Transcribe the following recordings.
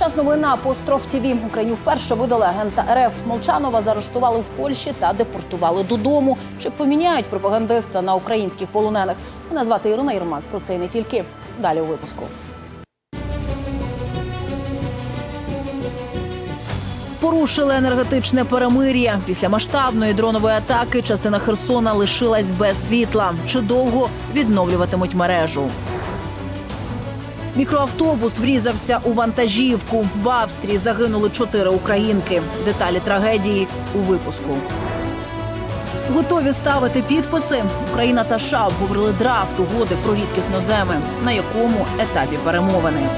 Час новин на Апостроф ТІВІ. Україну вперше видали агента РФ. Молчанова заарештували в Польщі та депортували додому. Чи поміняють пропагандиста на українських полонених? Мене звати Ірина Єрмак. Про це і не тільки. Далі у випуску. Порушили енергетичне перемир'я. Після масштабної дронової атаки частина Херсона лишилась без світла. Чи довго відновлюватимуть мережу? Мікроавтобус врізався у вантажівку. В Австрії загинули чотири українки. Деталі трагедії у випуску. Готові ставити підписи. Україна та США обговорили драфт угоди про рідкісноземи. На якому етапі перемовини?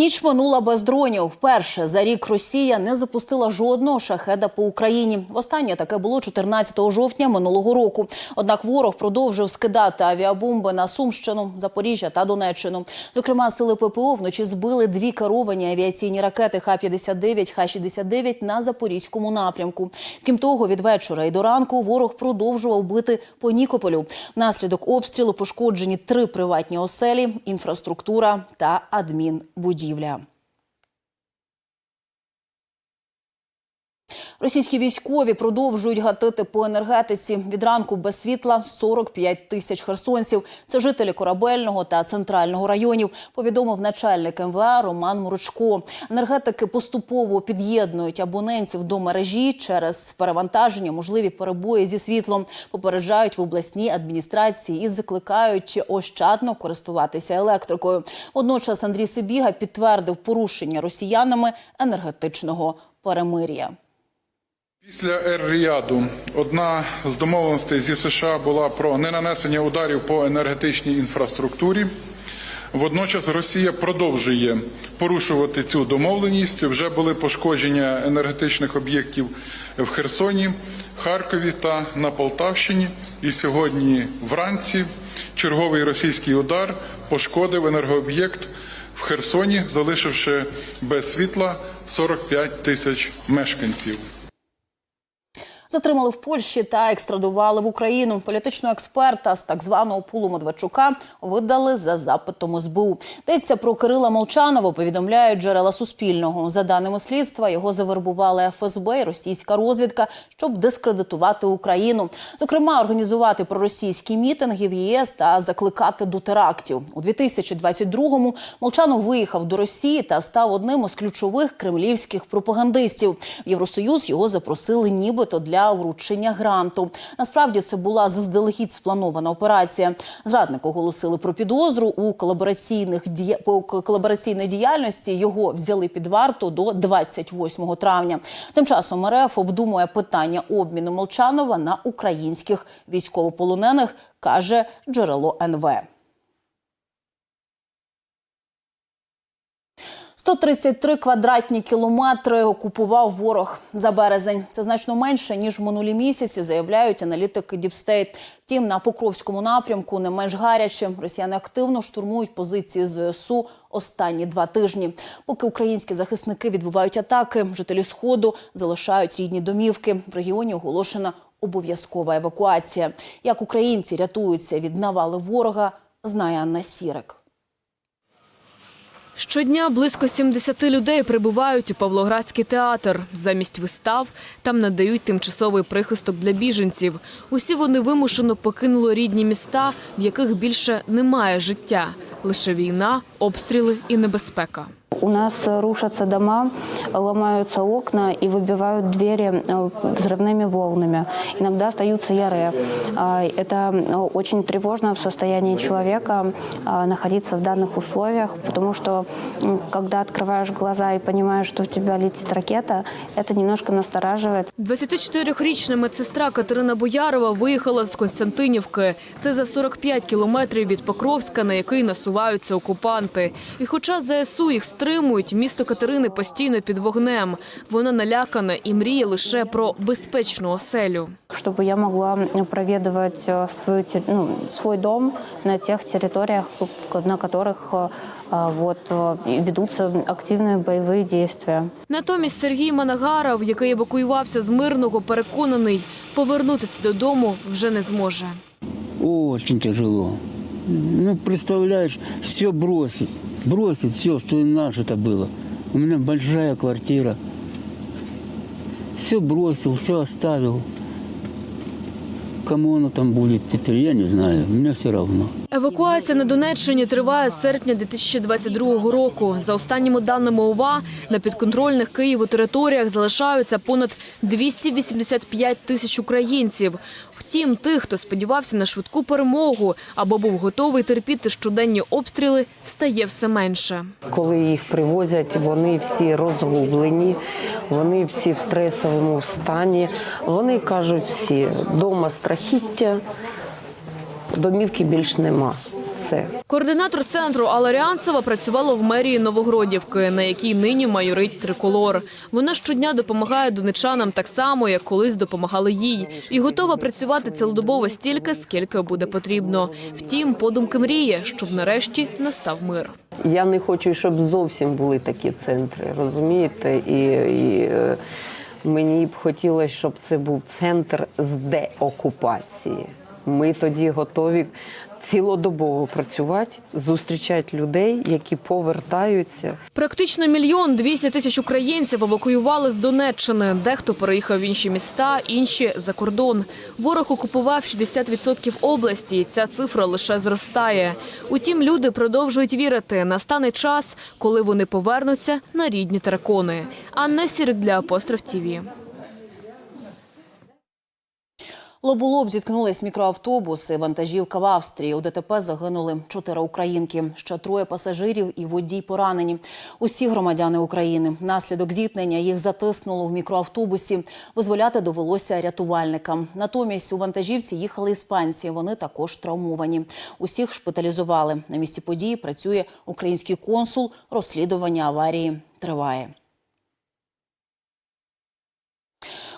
Ніч минула без дронів. Вперше за рік Росія не запустила жодного шахеда по Україні. Востаннє таке було 14 жовтня минулого року. Однак ворог продовжив скидати авіабомби на Сумщину, Запоріжжя та Донеччину. Зокрема, сили ППО вночі збили дві керовані авіаційні ракети Х-59, Х-69 на запорізькому напрямку. Крім того, від вечора і до ранку ворог продовжував бити по Нікополю. Внаслідок обстрілу пошкоджені три приватні оселі, інфраструктура та адмінбудівля. Російські військові продовжують гатити по енергетиці. Від ранку без світла 45 тисяч херсонців. Це жителі корабельного та центрального районів. Повідомив начальник МВА Роман Мурочко. Енергетики поступово під'єднують абонентів до мережі через перевантаження, можливі перебої зі світлом. Попереджають в обласній адміністрації і закликають ощадно користуватися електрикою. Водночас Андрій Сибіга підтвердив порушення росіянами енергетичного перемир'я. Після Ер-Ріаду одна з домовленостей зі США була про ненанесення ударів по енергетичній інфраструктурі. Водночас Росія продовжує порушувати цю домовленість. Вже були пошкодження енергетичних об'єктів в Херсоні, Харкові та на Полтавщині. І сьогодні вранці черговий російський удар пошкодив енергооб'єкт в Херсоні, залишивши без світла 45 тисяч мешканців. Затримали в Польщі та екстрадували в Україну. Політичного експерта з так званого пулу Медведчука видали за запитом СБУ. Йдеться про Кирила Молчанова. Повідомляють джерела Суспільного. За даними слідства, його завербували ФСБ і російська розвідка, щоб дискредитувати Україну. Зокрема, організувати проросійські мітинги в ЄС та закликати до терактів. У 2022-му Молчанов виїхав до Росії та став одним із ключових кремлівських пропагандистів. В Євросоюз його запросили нібито для вручення гранту. Насправді це була заздалегідь спланована операція. Зрадник оголосили про підозру у колабораційних дія... по колабораційній діяльності. Його взяли під варту до 28 травня. Тим часом РФ обдумує питання обміну Молчанова на українських військовополонених, каже джерело НВ. 133 квадратні кілометри окупував ворог за березень. Це значно менше ніж в минулі місяці, заявляють аналітики Діпстейт. Втім, на Покровському напрямку не менш гаряче. Росіяни активно штурмують позиції ЗСУ останні два тижні. Поки українські захисники відбувають атаки, жителі сходу залишають рідні домівки. В регіоні оголошена обов'язкова евакуація. Як українці рятуються від навали ворога, знає Анна Сірик. Щодня близько 70 людей прибувають у Павлоградський театр. Замість вистав там надають тимчасовий прихисток для біженців. Усі вони вимушено покинули рідні міста, в яких більше немає життя. Лише війна, обстріли і небезпека. У нас рушатся дома, ломаются окна и выбивают двери э, взрывными волнами. Иногда остаются яры. А, Это э, очень тревожно в состоянии человека а, находиться в данных условиях, потому что м, когда открываешь глаза и понимаешь, что в тебя летит ракета, это немножко настораживает. 24-річна медсестра Катерина Боярова виїхала з Константинівки. Це за 45 кілометрів від Покровська, на який насуваються окупанти. І хоча ЗСУ їх стримують, місто Катерини постійно під вогнем. Вона налякана і мріє лише про безпечну оселю. Чтобы я могла проведывать э, свою, те- ну, свой дом на тех территориях, в- на которых э, э, вот, э, и ведутся активные боевые действия. Натомість Сергій Манагаров, який евакуювався з мирного, переконаний, повернутися додому вже не зможе. Очень тяжело. Ну, представляешь, все бросить. Бросить все, что и наше это было. У меня большая квартира. Все бросил, все оставил. Кому оно там будет теперь, я не знаю. Мне все равно. Евакуація на Донеччині триває з серпня 2022 року. За останніми даними ОВА, на підконтрольних Києву територіях залишаються понад 285 тисяч українців. Втім, тих, хто сподівався на швидку перемогу або був готовий терпіти щоденні обстріли, стає все менше. Коли їх привозять, вони всі розгублені, вони всі в стресовому стані. Вони кажуть всі, дома страхіття, домівки більш нема. Все. Координатор центру Алла Рянцева працювала в мерії Новогродівки, на якій нині майорить триколор. Вона щодня допомагає донечанам так само, як колись допомагали їй, і готова працювати цілодобово стільки, скільки буде потрібно. Втім, подумки мріє, щоб нарешті настав мир. Я не хочу, щоб зовсім були такі центри, розумієте? І, і е, мені б хотілося, щоб це був центр з деокупації. Ми тоді готові цілодобово працювати, зустрічати людей, які повертаються. Практично мільйон двісті тисяч українців евакуювали з Донеччини. Дехто переїхав в інші міста, інші за кордон. Ворог окупував 60% області. Ця цифра лише зростає. Утім, люди продовжують вірити. Настане час, коли вони повернуться на рідні терикони. Анна Сірик для Апостроф ТІВІ. Лоб у лоб зіткнулись мікроавтобуси, вантажівка в Австрії. У ДТП загинули чотири українки. Ще троє пасажирів і водій поранені. Усі громадяни України. Внаслідок зіткнення їх затиснуло в мікроавтобусі. Визволяти довелося рятувальникам. Натомість у вантажівці їхали іспанці. Вони також травмовані. Усіх шпиталізували. На місці події працює український консул. Розслідування аварії триває.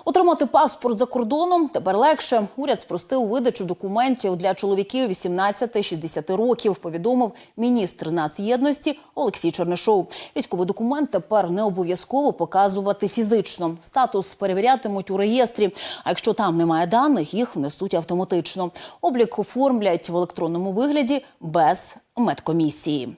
Отримати паспорт за кордоном тепер легше. Уряд спростив видачу документів для чоловіків 18-60 років. Повідомив міністр нацєдності Олексій Чернишов. Військовий документ тепер не обов'язково показувати фізично. Статус перевірятимуть у реєстрі. А якщо там немає даних, їх внесуть автоматично. Облік оформлять в електронному вигляді без медкомісії.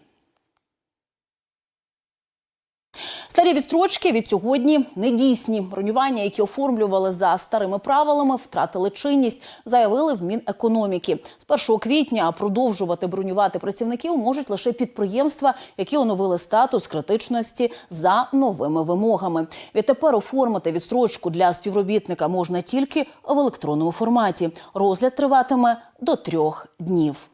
Старі відстрочки від сьогодні не дійсні. Бронювання, які оформлювали за старими правилами, втратили чинність, заявили в Мінекономіки. З 1 квітня продовжувати бронювати працівників можуть лише підприємства, які оновили статус критичності за новими вимогами. Відтепер оформити відстрочку для співробітника можна тільки в електронному форматі. Розгляд триватиме до трьох днів.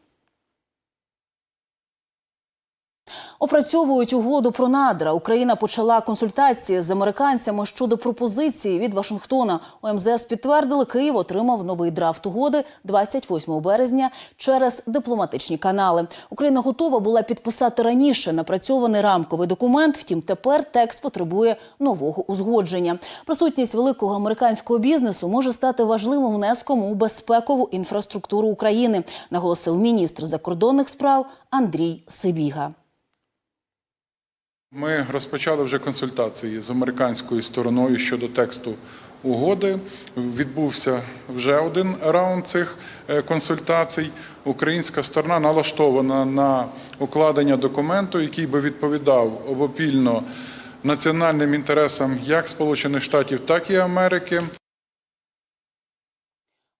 Опрацьовують угоду про надра. Україна почала консультації з американцями щодо пропозиції від Вашингтона. У МЗС підтвердили, Київ отримав новий драфт угоди 28 березня через дипломатичні канали. Україна готова була підписати раніше напрацьований рамковий документ. Втім, тепер текст потребує нового узгодження. Присутність великого американського бізнесу може стати важливим внеском у безпекову інфраструктуру України, наголосив міністр закордонних справ Андрій Сибіга. Ми розпочали вже консультації з американською стороною щодо тексту угоди. Відбувся вже один раунд цих е, консультацій. Українська сторона налаштована на укладення документу, який би відповідав обопільно національним інтересам як Сполучених Штатів, так і Америки.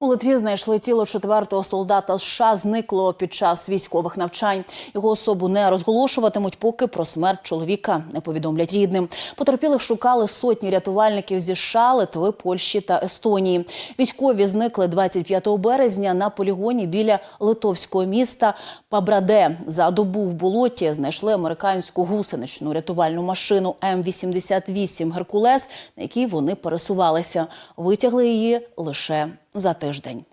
У Литві знайшли тіло четвертого солдата США. Зникло під час військових навчань. Його особу не розголошуватимуть, поки про смерть чоловіка не повідомлять рідним. Потерпілих шукали сотні рятувальників зі США, Литви, Польщі та Естонії. Військові зникли 25 березня на полігоні біля литовського міста Пабраде. За добу в болоті знайшли американську гусеничну рятувальну машину М-88 Геркулес, на якій вони пересувалися. Витягли її лише за тиждень.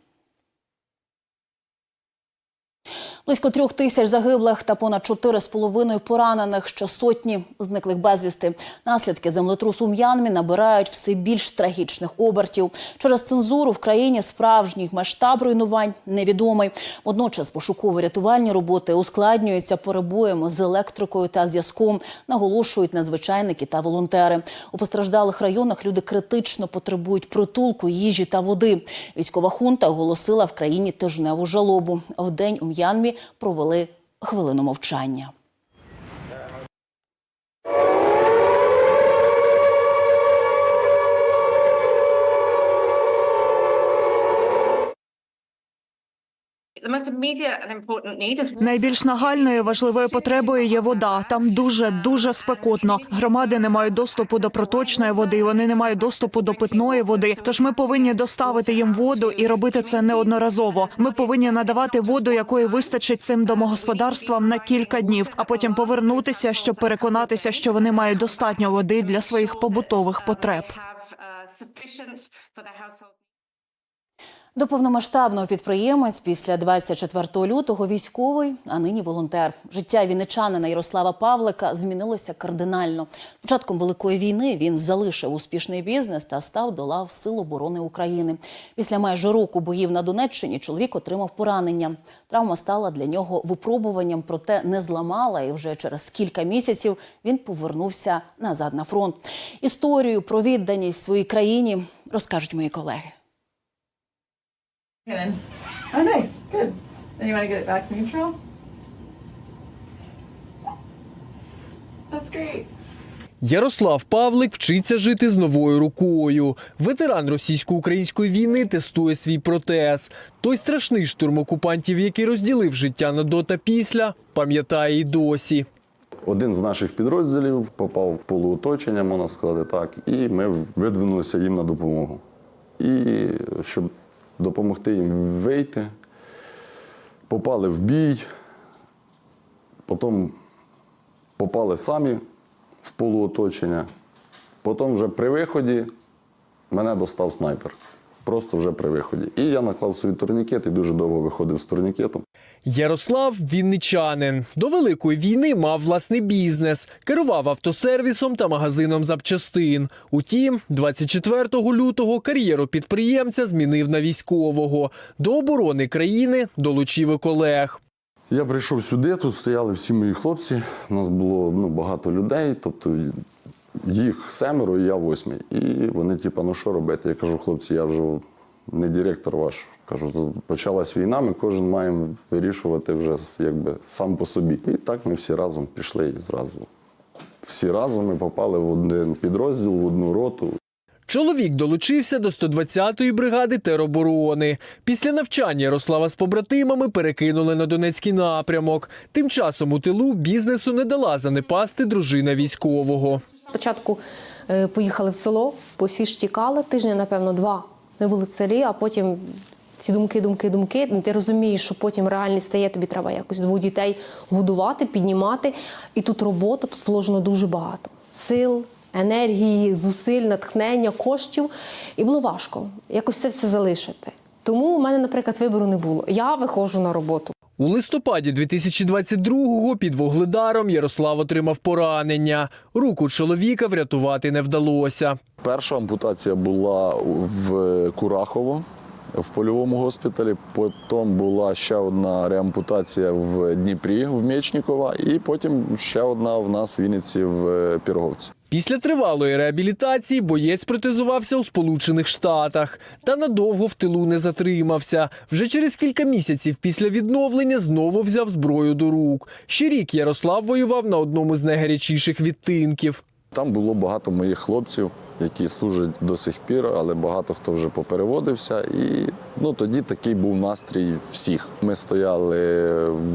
Близько трьох тисяч загиблих та понад чотири з половиною поранених, що сотні зниклих безвісти. Наслідки землетрусу в М'янмі набирають все більш трагічних обертів. Через цензуру в країні справжній масштаб руйнувань невідомий. Водночас пошуково-рятувальні роботи ускладнюються перебоями з електрикою та зв'язком, наголошують надзвичайники та волонтери. У постраждалих районах люди критично потребують притулку, їжі та води. Військова хунта оголосила в країні тижневу жалобу. Вдень у М'янмі провели хвилину мовчання. Найбільш нагальною важливою потребою є вода. Там дуже дуже спекотно. Громади не мають доступу до проточної води. Вони не мають доступу до питної води. Тож ми повинні доставити їм воду і робити це неодноразово. Ми повинні надавати воду, якої вистачить цим домогосподарствам на кілька днів, а потім повернутися, щоб переконатися, що вони мають достатньо води для своїх побутових потреб. До повномасштабного підприємець після 24 лютого військовий, а нині волонтер. Життя вінничанина Ярослава Павлика змінилося кардинально. Початком великої війни він залишив успішний бізнес та став до лав Сил оборони України. Після майже року боїв на Донеччині чоловік отримав поранення. Травма стала для нього випробуванням, проте не зламала. І вже через кілька місяців він повернувся назад на фронт. Історію про відданість своїй країні розкажуть мої колеги. Okay, then. Oh, nice. Good. Then you want to get it back to neutral? That's great. Ярослав Павлик вчиться жити з новою рукою. Ветеран російсько-української війни тестує свій протез. Той страшний штурм окупантів, який розділив життя на до та після, пам'ятає й досі. Один з наших підрозділів попав в полуоточення, можна сказати так, і ми видвинулися їм на допомогу. І щоб допомогти їм вийти, попали в бій, потім попали самі в полуоточення. Потім вже при виході мене достав снайпер. Просто вже при виході. І я наклав свій турнікет і дуже довго виходив з турнікетом. Ярослав вінничанин. До великої війни мав власний бізнес, керував автосервісом та магазином запчастин. Утім, 24 лютого кар'єру підприємця змінив на військового. До оборони країни долучив і колег. Я прийшов сюди, тут стояли всі мої хлопці. У нас було ну, багато людей, тобто їх семеро, і я восьмий. І вони, типу, ну що робити? Я кажу, хлопці, я вже не директор ваш. Кажу, почалась війна, ми кожен маємо вирішувати вже якби сам по собі. І так ми всі разом пішли і зразу. Всі разом ми попали в один підрозділ, в одну роту. Чоловік долучився до 120-ї бригади тероборони. Після навчання Ярослава з побратимами перекинули на Донецький напрямок. Тим часом у тилу бізнесу не дала занепасти дружина військового. Спочатку е, поїхали в село, бо всі ж тікали, тижня, напевно, два. Ми були в селі, а потім ці думки, думки, думки. Ти розумієш, що потім реальність стає, тобі треба якось двох дітей годувати, піднімати. І тут робота, тут вложено дуже багато сил, енергії, зусиль, натхнення, коштів. І було важко якось це все залишити. Тому у мене, наприклад, вибору не було. Я виходжу на роботу. У листопаді 2022-го під Вугледаром Ярослав отримав поранення. Руку чоловіка врятувати не вдалося. Перша ампутація була в Курахово в польовому госпіталі. Потім була ще одна реампутація в Дніпрі, в Мєчнікова, і потім ще одна в нас в Вінниці в Піроговці. Після тривалої реабілітації боєць протезувався у Сполучених Штатах та надовго в тилу не затримався. Вже через кілька місяців після відновлення знову взяв зброю до рук. Ще рік Ярослав воював на одному з найгарячіших відтинків. Там було багато моїх хлопців, які служать до сих пір, але багато хто вже попереводився. І ну, тоді такий був настрій всіх. Ми стояли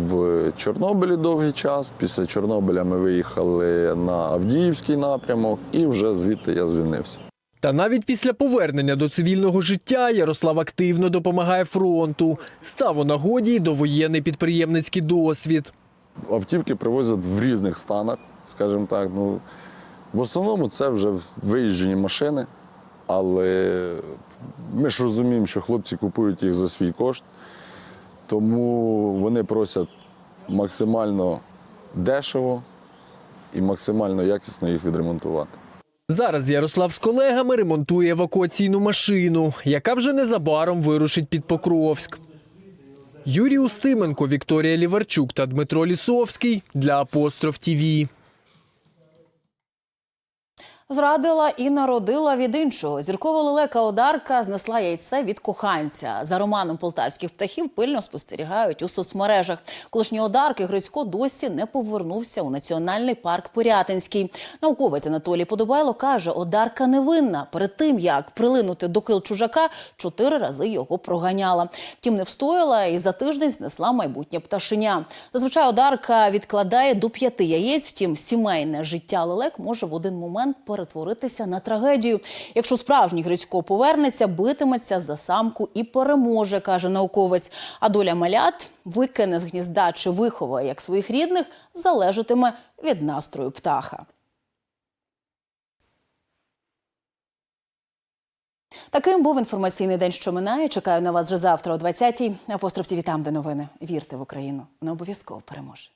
в Чорнобилі довгий час. Після Чорнобиля ми виїхали на Авдіївський напрямок, і вже звідти я звільнився. Та навіть після повернення до цивільного життя Ярослав активно допомагає фронту. Став у нагоді й довоєнний підприємницький досвід. Автівки привозять в різних станах, скажімо так. Ну, в основному це вже виїжджені машини, але ми ж розуміємо, що хлопці купують їх за свій кошт, тому вони просять максимально дешево і максимально якісно їх відремонтувати. Зараз Ярослав з колегами ремонтує евакуаційну машину, яка вже незабаром вирушить під Покровськ. Юрій Устименко, Вікторія Ліварчук та Дмитро Лісовський для Апостроф ТІВІ. Зрадила і народила від іншого. Зіркова лелека Одарка знесла яйце від коханця. За романом полтавських птахів пильно спостерігають у соцмережах. Колишній Одарки Грицько досі не повернувся у національний парк Порятинський. Науковець Анатолій Подобайло каже, Одарка невинна. Перед тим як прилинути до кил чужака, чотири рази його проганяла. Втім, не встояла і за тиждень знесла майбутнє пташеня. Зазвичай Одарка відкладає до п'яти яєць. Втім, сімейне життя лелек може в один момент перетворитися на трагедію. Якщо справжній Грицько повернеться, битиметься за самку і переможе, каже науковець. А доля малят викине з гнізда чи виховає як своїх рідних, залежатиме від настрою птаха. Таким був інформаційний день, що минає. Чекаю на вас вже завтра о 20-й. Апостроф ТІВІ там, де новини. Вірте в Україну. Вона обов'язково переможе.